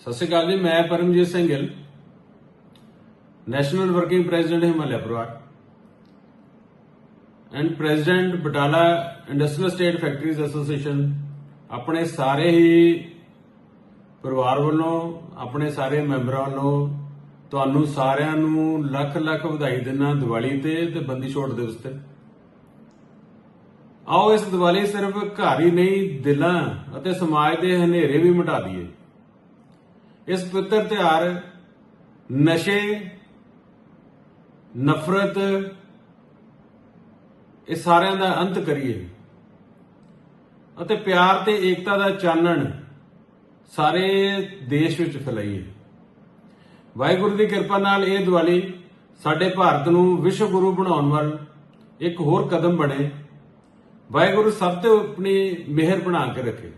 ਸਤਿ ਸ਼੍ਰੀ ਅਕਾਲ ਜੀ, ਮੈਂ Paramjit Singh Gill national working president Himalaya Parivar and president Batala industrial state factories association ਆਪਣੇ ਸਾਰੇ ਹੀ ਪਰਿਵਾਰ ਵੱਲੋਂ, ਆਪਣੇ ਸਾਰੇ ਮੈਂਬਰਾਂ ਵੱਲੋਂ, ਤੁਹਾਨੂੰ ਸਾਰਿਆਂ ਨੂੰ ਲੱਖ ਲੱਖ ਵਧਾਈ ਦਿੰਦਾ ਦੀਵਾਲੀ ਤੇ ਤੇ ਬੰਦੀ ਛੋੜ ਦਿਵਸ ਤੇ। ਆਓ ਇਸ ਦੀਵਾਲੀ ਸਿਰਫ ਘਰ ਹੀ ਨਹੀਂ, ਦਿਲਾਂ ਅਤੇ ਸਮਾਜ ਦੇ ਹਨੇਰੇ ਵੀ ਮਿਟਾ ਦਈਏ। ਇਸ ਪਵਿੱਤਰ ਤਿਉਹਾਰ ਨਸ਼ੇ, ਨਫ਼ਰਤ, ਇਹ ਸਾਰਿਆਂ ਦਾ ਅੰਤ ਕਰੀਏ ਅਤੇ ਪਿਆਰ ਤੇ ਏਕਤਾ ਦਾ ਚਾਨਣ ਸਾਰੇ ਦੇਸ਼ ਵਿੱਚ ਫੈਲਾਈਏ। ਵਾਹਿਗੁਰੂ ਦੀ ਕਿਰਪਾ ਨਾਲ ਇਹ ਦੀਵਾਲੀ ਸਾਡੇ ਭਾਰਤ ਨੂੰ ਵਿਸ਼ਵ ਗੁਰੂ ਬਣਾਉਣ ਵੱਲ ਇੱਕ ਹੋਰ ਕਦਮ ਬਣੇ। ਵਾਹਿਗੁਰੂ ਸਭ ਤੇ ਆਪਣੀ ਮਿਹਰ ਬਣਾ ਕੇ ਰੱਖੇ।